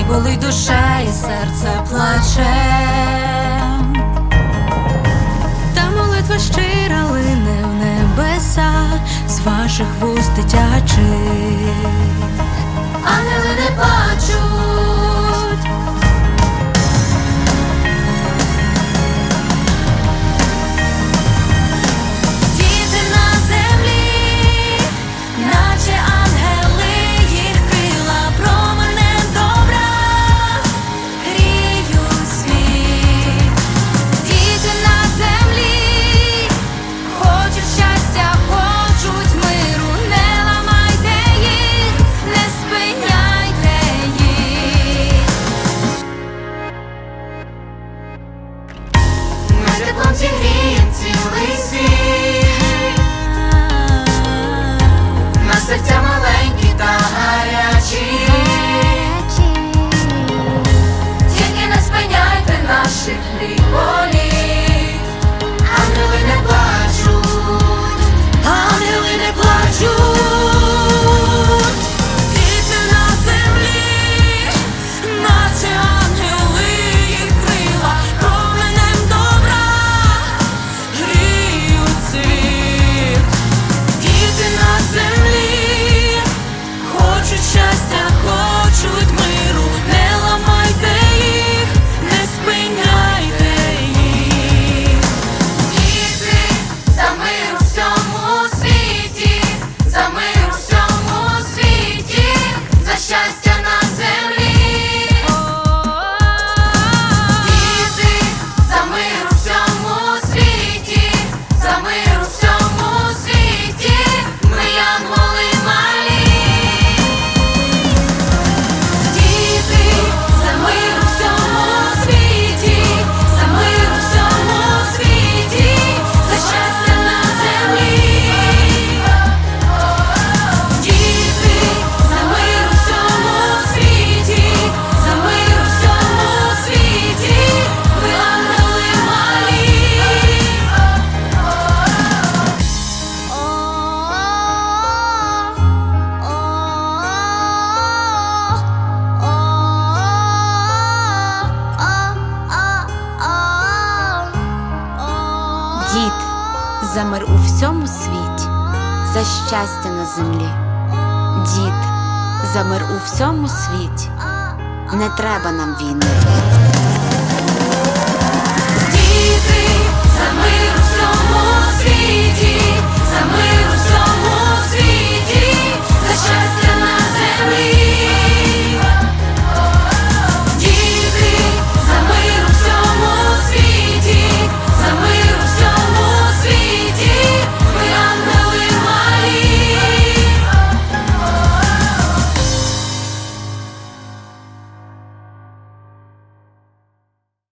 І болить душа, і серце плаче. Та молитва щира лине в небеса з ваших вуст дитячих. Теплом зігрієм цілий світ. На серця маленькі та гарячі. Тільки не спиняйте наших замер у всьому світі, за щастя на землі. Дід замер у всьому світі. Не треба нам війни.